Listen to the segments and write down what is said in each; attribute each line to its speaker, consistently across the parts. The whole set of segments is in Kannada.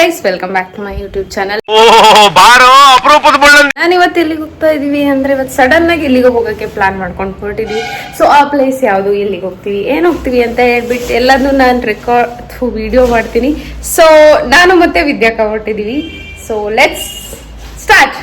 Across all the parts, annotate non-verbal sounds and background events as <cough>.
Speaker 1: Guys welcome back
Speaker 2: to my YouTube channel
Speaker 1: ನಾನು ಇವತ್ತು ಎಲ್ಲಿಗೆ ಹೋಗ್ತಾ ಇದೀವಿ ಅಂದ್ರೆ ಇವತ್ತು ಸಡನ್ ಆಗಿ ಇಲ್ಲಿಗೆ ಹೋಗೋಕೆ ಪ್ಲಾನ್ ಮಾಡ್ಕೊಂಡು ಹೊರಟಿದ್ವಿ. ಸೊ ಆ ಪ್ಲೇಸ್ ಯಾವುದು ಎಲ್ಲಿಗೆ ಹೋಗ್ತೀವಿ ಏನು ಹೋಗ್ತೀವಿ ಅಂತ ಹೇಳ್ಬಿಟ್ಟು ಎಲ್ಲದನ್ನು ನಾನು ರೆಕಾರ್ಡ್ ವಿಡಿಯೋ ಮಾಡ್ತೀನಿ. ಸೊ ನಾನು ಮತ್ತೆ ವಿದ್ಯಾಕ ಹೊರಟಿದೀವಿ. ಸೊ ಲೆಟ್ಸ್ ಸ್ಟಾರ್ಟ್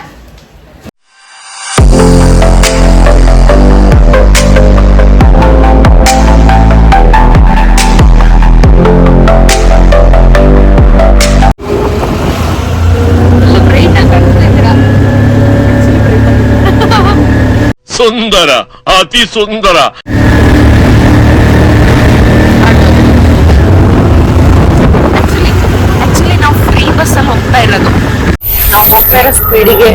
Speaker 2: ಸುಂದರ ಅತಿ ಸುಂದರ.
Speaker 1: ಆಕ್ಚುಲಿ ನಾವು ಫ್ರೀ ಬಸ್ ಅಲ್ಲಿ ಹೋಗ್ತಾ ಇರೋದು. ನಾವು ಹೋಗ್ತಾ ಇರೋ ಸ್ಪೀಡಿಗೆ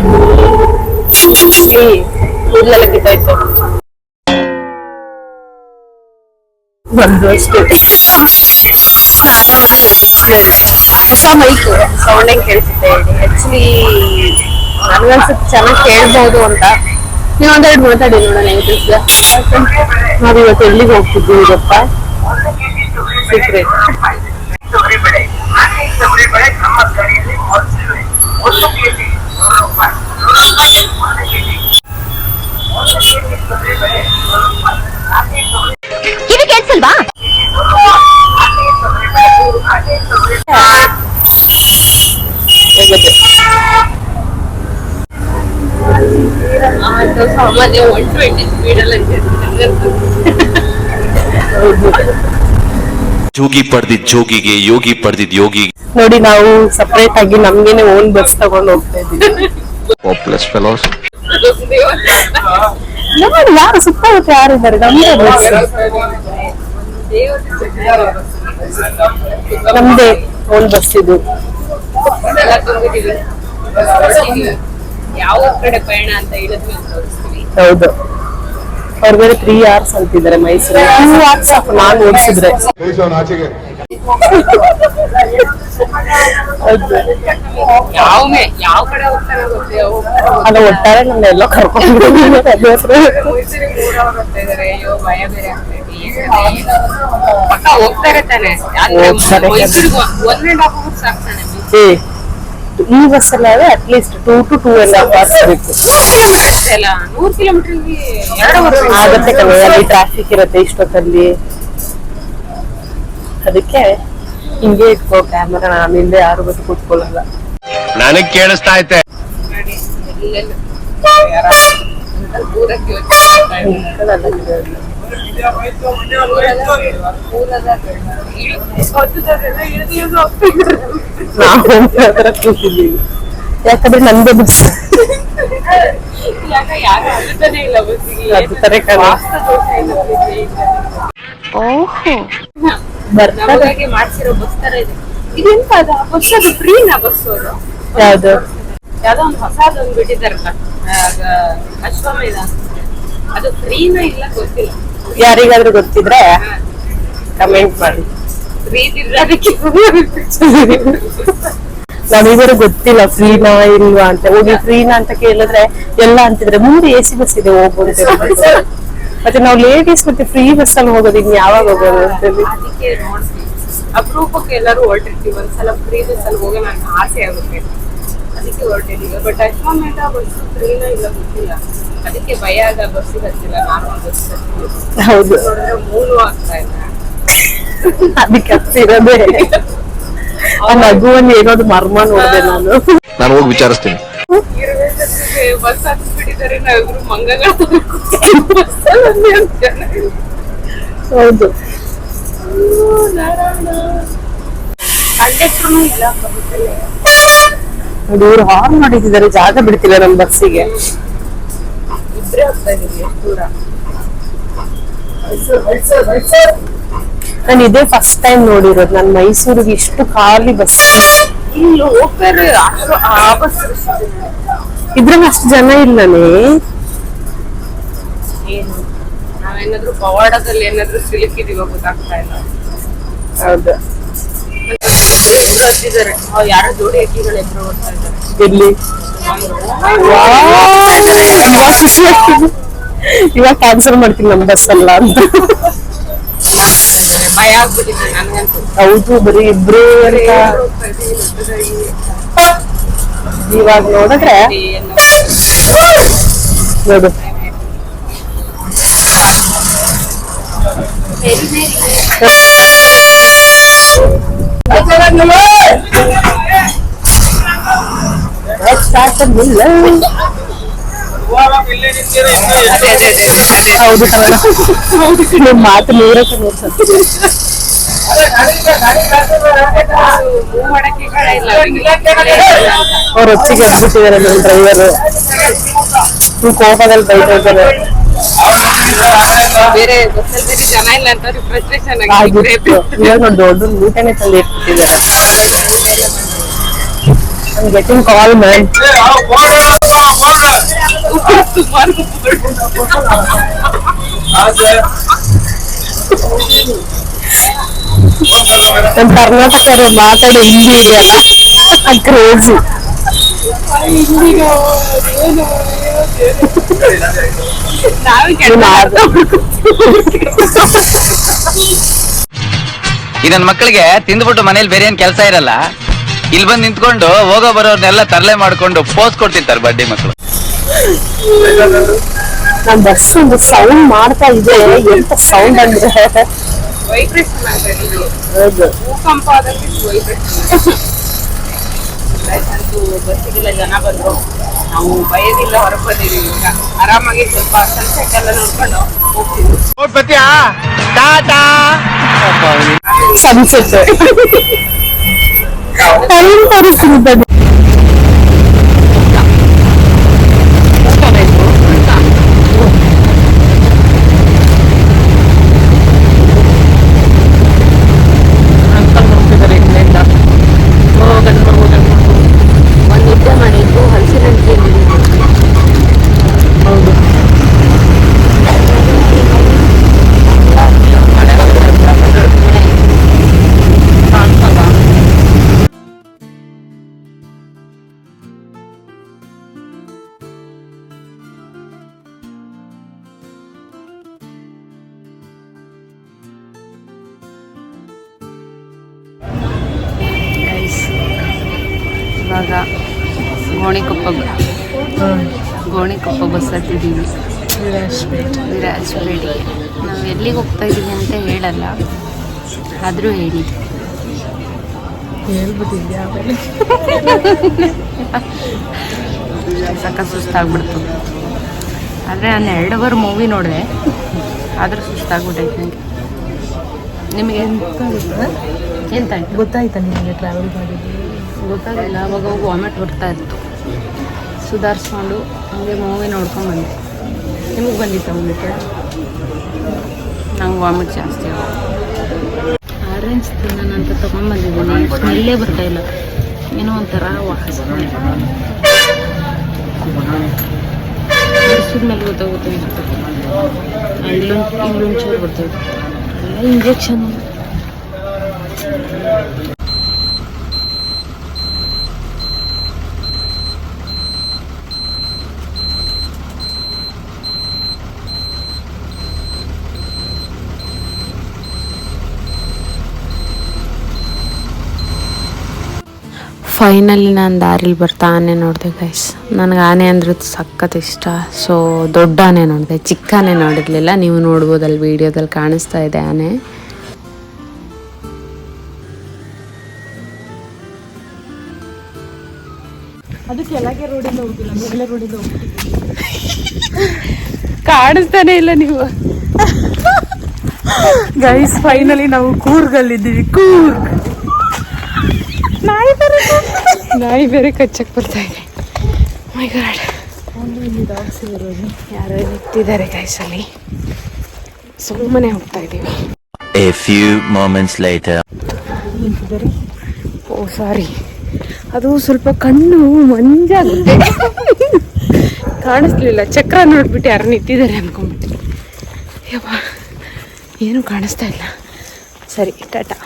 Speaker 1: ಕೂದಲೆಲ್ಲ ಕಿತ್ತಾಯ್ತು ಬಂದು ಅಷ್ಟೇ. ಹೊಸ ಮೈಕ್ ಸೌಂಡ್ ಹೆಂಗ್ ಕೇಳಿಸುತ್ತೆ ಆಕ್ಚುಲಿ ನನ್ಗನ್ಸುತ್ತೆ ಚೆನ್ನಾಗಿ ಕೇಳ್ಬಹುದು ಅಂತ. ನೀವು ಒಂದೆರಡು ಮಾತಾಡಿ ನೋಡೋಣ ನಾವು ಇವತ್ತು ಎಲ್ಲಿಗೆ ಹೋಗ್ತಿದ್ವಿ ಗೊತ್ತಾ? ಸೀಕ್ರೆಟ್ ಅದು ಸಾಮಾನ್ಯ ಒನ್ ಟ್ವೆಂಟಿ ಸ್ಪೀಡಲ್ಲಿ
Speaker 3: ಜೋಗಿ ಪಡೆದಿದ್ ಜೋಗಿಗೆ ಯೋಗಿ ಪಡೆದಿದ್ ಯೋಗಿಗೆ
Speaker 4: ನೋಡಿ ನಾವು ಸಪರೇಟ್ ಆಗಿ ನಮ್ಗೇನೆ ಓನ್ ಬಸ್ ತಗೊಂಡು ಹೋಗ್ತಾ ಇದೀವಿ
Speaker 3: ಪ್ಲಸ್ ಫೆಲೋಸ್
Speaker 4: ನೋಡಿ ಯಾರು ಸುತ್ತಮುತ್ತ ಯಾರು ಇದ್ದಾರೆ? ನಮ್ದೇ ಬಸ್ ನಮ್ದೇ ಓನ್ ಬಸ್ ಇದು.
Speaker 1: ಯಾವ ಕಡೆ ಪಯಣ ಅಂತ ಹೇಳಿದ್ವಿ ತೋರಿಸ್ತೀವಿ.
Speaker 4: ಹೌದು. ಅವ್ರ ಬೇರೆ ತ್ರೀ ಅವರ್ಸ್ ಅಂತಿದ್ದಾರೆ ಮೈಸೂರು. ಟೂ ಅವರ್ಸ್ ಸಾಕು ನಾನು ಓಡಿಸಿದ್ರೆ.
Speaker 1: ಯಾವ ಯಾವ ಕಡೆ ಹೋಗ್ತಾರೆ
Speaker 4: ಅಲ್ಲ ಒಟ್ಟಾರೆ ನನ್ನ ಎಲ್ಲೋ ಕರ್ಕೊಂಡು
Speaker 1: ಹೋಗ್ತಾರೆ ತಾನೆ. ಮೈಸೂರಿಗೆ ಒನ್ ಅಂಡ್ ಹಾಫ್ ಅವರ್ಸ್ ಆಗ್ತಾನೆ
Speaker 4: ಈ bus ಅಲ್ಲಾದ್ರೆ at least two to two and half hours
Speaker 1: ಬೇಕು. ಅಲ್ಲ ನೂರ್
Speaker 4: ಆಗತ್ತೆ ಕಣೆ ಅಲ್ಲಿ ಟ್ರಾಫಿಕ್ ಇರುತ್ತೆ ಇಷ್ಟೊತ್ತಲ್ಲಿ. ಅದಕ್ಕೆ ಹಿಂಗೆ ಇಟ್ಕೋ ಕ್ಯಾಮರಾ ನಾನು ಹಿಂದೆ ಯಾರು ಗೊತ್ತು ಕೂತ್ಕೊಳ್ಳಲ್ಲ.
Speaker 2: ನನಗ್ ಕೇಳಿಸ್ತಾ ಐತೆ.
Speaker 1: ಯೋಚ್ನೆ
Speaker 4: ನಾವು ಅದರ ಕೂತಿದ್ದೀವಿ ಯಾಕಂದ್ರೆ ನಂದೇ ಬಸ್ ಓಹೋ.
Speaker 1: ನಮಗಾಗಿ ಮಾಡ್ಸಿರೋ ಬಸ್ ತರ ಇದೆ. ಇದೆಂತ ಅದ? ಬಸ್ ಅದು ಫ್ರೀನಾ ಬಸ್ ಅದು
Speaker 4: ಯಾವ್ದು?
Speaker 1: ಯಾವ್ದೋ ಒಂದು ಹೊಸದೊಂದು ಬಿಟ್ಟಿದಾರಲ್ಲ ಅಶ್ವಮೇಧ ಅದು ಫ್ರೀನಾ ಇಲ್ಲ ಗೊತ್ತಿಲ್ಲ.
Speaker 4: ಯಾರಿಗಾದ್ರೂ ಗೊತ್ತಿದ್ರೆ ಕಮೆಂಟ್ ಮಾಡಿ. ನಮಗಿವರು ಗೊತ್ತಿಲ್ಲ, ಫ್ರೀನಾ ಇಲ್ವಾ ಅಂತ. ಹೋಗಿ ಫ್ರೀನಾ ಅಂತ ಕೇಳಿದ್ರೆ ಎಲ್ಲ ಅಂತಿದ್ರೆ ಮುಂದೆ ಎ ಸಿ ಬಸ್ ಇದೆ ಹೋಗು ಅಂತ ಹೇಳ್ತಾರೆ. ಮತ್ತೆ ನಾವು ಲೇಡೀಸ್ ಮತ್ತೆ ಫ್ರೀ ಬಸ್ ಅಲ್ಲಿ ಹೋಗೋದು ಇನ್ ಯಾವಾಗ ಹೋಗೋದು ಅಂತ ಹೇಳಿ.
Speaker 1: ಅದಕ್ಕೆ ನೋಡ್ತೀವಿ ಅಪರೂಪಕ್ಕೆ ಎಲ್ಲರೂ ಹೊರಟಿರ್ತೀವಿ. ಒಂದ್ಸಲ ಫ್ರೀ ಬಸ್ ಅಲ್ಲಿ ನನಗೆ ಆಸೆ ಆಗುತ್ತೆ. ಅದಕ್ಕೆ ಹೊರಟಿದ್ದೀವಿ. ಬಟ್ ಅಶ್ವಮೇಧ ಬಸ್ ಫ್ರೀನಾ ಇಲ್ಲ ಗೊತ್ತಿಲ್ಲ. ಅದಕ್ಕೆ ಭಯ ಆಗ ಬಸ್ಸಿಗೆ ಹತ್ತಿಲ್ಲ ನಾರ್ಮಲ್ ಬಸ್
Speaker 4: ಹೌದು.
Speaker 1: ನೋಡಿದ್ರೆ ಮೂರು ಆಗ್ತಾ ಇಲ್ಲ.
Speaker 4: ಅದಕ್ಕೆ ಹತ್ತಿರೋದೇ. ಆ ನಗುವಲ್ಲಿ ಏನೋದು ಮರ್ಮ ನೋಡಿದೆ ನಾನು.
Speaker 3: ನಾನು ಹೋಗಿ ವಿಚಾರಿಸ್ತೀನಿ.
Speaker 1: ಬಸ್ ಹತ್ಬಿಟ್ಟಿದ್ದಾರೆ ನಾವಿಬ್ರು ಮಂಗಗಳ <laughs>
Speaker 4: ಹೌದು.
Speaker 1: ಕಂಡಕ್ಟ್ರು ಇಲ್ಲ.
Speaker 4: ನೋಡಿ ಇವ್ರು ಹಾರ್ನ್ ಮಾಡಿದ್ದಾರೆ ಜಾಗ ಬಿಡ್ತಿಲ್ಲ ನಮ್ ಬಸ್ಸಿಗೆ ನಾನು ಇದೇ ಫಸ್ಟ್ ಟೈಮ್ ನೋಡಿರೋದು. ನಾನು ಮೈಸೂರಿಗೆ ಇಷ್ಟು ಖಾಲಿ ಬಸ್ ಇದ್ರಲ್ಲಿ ಅಷ್ಟು ಜನ ಇಲ್ಲನೇ?
Speaker 1: ನಾವೇನಾದ್ರೂ ಪವಾಡದಲ್ಲಿ ಏನಾದ್ರೂ ಸಿಲುಕಿದೀವ ಗೊತ್ತಾಗ್ತಾ ಇಲ್ಲ.
Speaker 4: ಹೌದು.
Speaker 1: ಅವ್ರು ಯಾರೋ ಜೋಡಿ ಅಕ್ಕಿಗಳು ಇಬ್ರು ಹೋಗ್ತಾ ಇದ್ದಾರೆ.
Speaker 4: ಇವಾಗ ಖುಷಿ ಆಗ್ತಿದೆ ಇವಾಗ ಕ್ಯಾನ್ಸಲ್ ಮಾಡ್ತೀನಿ ನಮ್ ಬಸ್ ಅಲ್ಲ ಅಂತ. <laughs>
Speaker 5: ಭಯ ಆಗ್ಬಿಟ್ಟಿದೆ ನನಗಂತೂ.
Speaker 4: ಹೌದು ಬರೀ ಇಬ್ರು ಇವಾಗ ನೋಡಿದ್ರೆ ನೋಡು. ಸಾಕಂಗಿಲ್ಲ. ಹೌದು ಕಣಣ್ಣ. ನಿಮ್ ಮಾತು ನೂರಕ್ಕೆ ನೂರು ಸತ್ಯ
Speaker 5: ಮೂವ್ ಮಾಡಕ್ಕೆ ಕಡೆ ಇಲ್ಲ ಅವ್ರಿಗೆ.
Speaker 4: ಅವ್ರ ಹೊತ್ತಿಗೆ ಎದ್ಬಿಟ್ಟಿದ್ದಾರೆ ನಮ್ಮ ಡ್ರೈವರ್ ಕೋಪದಲ್ಲಿ ಬೈತಾ ಇದ್ದಾರೆ
Speaker 5: ಬೇರೆ ಬಸ್ಸಲ್ಲಿ ಬೇರೆ ಜನ ಇಲ್ಲ ಅಂತ ಫ್ರಸ್ಟ್ರೇಷನ್
Speaker 4: ಆಗಿತ್ತು ಇವಾಗ ನೋಡಿ ದೊಡ್ಡ ಊಟನೇ ತಂದು ಇಟ್ಬಿಟ್ಟಿದ್ದಾರೆ I'm getting call man. ನಮ್ಮ ಕರ್ನಾಟಕರು ಮಾತಾಡೋ ಹಿಂದಿ ಇದೆಯಲ್ಲ? ಕ್ರೇಜಿ
Speaker 1: ಈ <laughs> ನನ್ನ ಮಕ್ಕಳಿಗೆ ತಿಂದ್ಬಿಟ್ಟು ಮನೇಲಿ ಬೇರೆ ಏನ್ ಕೆಲಸ ಇರಲ್ಲ. ಇಲ್ಲಿ ಬಂದು ನಿಂತ್ಕೊಂಡು ಹೋಗೋ ಬರೋರ್ನೆಲ್ಲ ತರಲೆ ಮಾಡ್ಕೊಂಡು ಪೋಸ್ ಕೊಡ್ತಿರ್ತಾರೆ ಬಡ್ಡಿ ಮಕ್ಕಳು
Speaker 4: ನಮ್ ಬಸ್ ಒಂದು ಸೌಂಡ್ ಮಾಡ್ತಾ ಇದೆ ಎಂತ ಸೌಂಡ್ ಅಂದ್ರೆ?
Speaker 5: ವೈಬ್ರೇಷನ್ ಆಗ್ತದೆ
Speaker 4: ಹೌದು.
Speaker 5: ಭೂಕಂಪ ಆದಂಗೆ ವೈಬ್ರೇಷನ್ ಅಂತೂ ಬಸ್ಸಿಗೆಲ್ಲ ಜನ ಬಂದ್ರು ನಾವು ಭಯದಿಂದ ಹೊರಗೆ ಬಂದಿದ್ದೀವಿ ಈಗ. ಆರಾಮಾಗಿ ಸ್ವಲ್ಪ ಸನ್ಸೆಟ್ ಎಲ್ಲ ನೋಡ್ಕೊಂಡು ಹೋಗ್ತೀವಿ.
Speaker 4: ಸನ್ಸೆಟ್ ಟೈಮ್ <laughs>
Speaker 5: ಇವಾಗ ಗೋಣಿಕೊಪ್ಪ ಗೋಣಿಕೊಪ್ಪ ಬಸ್ ಹತ್ತಿದ್ದೀವಿ. ವಿರಾಜಪೇಟೆ. ನಾವು ಎಲ್ಲಿಗೆ ಹೋಗ್ತಾ ಇದ್ದೀವಿ ಅಂತ ಹೇಳಲ್ಲ. ಆದರೂ ಹೇಳಿ. ಸಾಕ ಸುಸ್ತಾಗ್ಬಿಡ್ತು. ಆದರೆ ನಾನು ಎರಡು ಅವರ್ ಮೂವಿ ನೋಡಿದೆ. ಆದರೂ ಸುಸ್ತಾಗ್ಬಿಟ್ಟೈತೆ ನನಗೆ ನಿಮಗೆ ಎಂತ
Speaker 4: ಗೊತ್ತಾಯ್ತಾ ನಿಮಗೆ ಟ್ರಾವೆಲ್ ಮಾಡಿದ್ದು?
Speaker 5: ಗೊತ್ತಾಗಿಲ್ಲ ಅವಾಗ ಹೋಗಿ ವಾಮಿಟ್ ಬರ್ತಾ ಇತ್ತು. ಸುಧಾರಿಸ್ಕೊಂಡು ಹಾಗೆ ಮೂವಿ ನೋಡ್ಕೊಂಡು ಬಂದೆ. ನಿಮಗೆ ಬಂದಿತ್ತು ವಾಮಿಟ್ ನಂಗೆ ವಾಮಿಟ್ ಜಾಸ್ತಿ ಆರೆಂಜ್ ತಿನ್ನೋಣ ಅಂತ ತೊಗೊಂಡ್ಬಂದಿದ್ದೀನಿ ಸ್ಮೆಲ್ಲೇ ಬರ್ತಾ ಇಲ್ಲ. ಏನೋ ಒಂಥರ ವಾಸ ಮೇಲೆ ಗೊತ್ತಾಗುತ್ತೆ ಇಲ್ಲೊಂದು ಇಲ್ಲೊಂಚೂರು ಇಂಜೆಕ್ಷನ್ ಫೈನಲಿ ನಾನು ದಾರಿಲಿ ಬರ್ತಾ ಆನೆ ನೋಡಿದೆ ಗೈಸ್ ನನಗೆ ಆನೆ ಅಂದ್ರೆ ಸಖತ್ ಇಷ್ಟ. ಸೊ ದೊಡ್ಡ ಆನೆ ನೋಡಿದೆ ಚಿಕ್ಕ ಆನೆ ನೋಡಿರಲಿಲ್ಲ. ನೀವು ನೋಡ್ಬೋದು ಅಲ್ಲಿ ವಿಡಿಯೋದಲ್ಲಿ ಕಾಣಿಸ್ತಾ ಇದೆ ಆನೆ. ಕಾಣಿಸ್ತಾನೆ ಇಲ್ಲ ನೀವು.
Speaker 4: ಗೈಸ್ ಫೈನಲಿ ನಾವು ಕೂರ್ಗಲ್ಲಿದ್ದೀವಿ ಕೂರ್ಗ್.
Speaker 5: ನಾಯಿ ಬೇರೆ ನಾಯಿ ಬೇರೆ ಕಚ್ಚಕ್ ಬರ್ತಾ ಇದೆ. ಮೈ ಗಾಡ್ ಯಾರೋ ನಿಂತಿದ್ದಾರೆ ಗೈಸ್ ಅಲ್ಲಿ. ಸುಮ್ಮನೆ ಹೋಗ್ತಾ ಇದೀವಿ.
Speaker 6: A few moments later.
Speaker 5: Oh sorry ಅದು ಸ್ವಲ್ಪ ಕಣ್ಣು ಮಂಜಾಗುತ್ತೆ ಕಾಣಿಸ್ಲಿಲ್ಲ. ಚಕ್ರ ನೋಡ್ಬಿಟ್ಟು ಯಾರು ನಿಂತಿದ್ದಾರೆ ಅನ್ಕೊಂಡ್ಬಿಟ್ಟು ಯಪ್ಪ ಏನು ಕಾಣಿಸ್ತಾ ಇಲ್ಲ. ಸರಿ ಟಾಟಾ.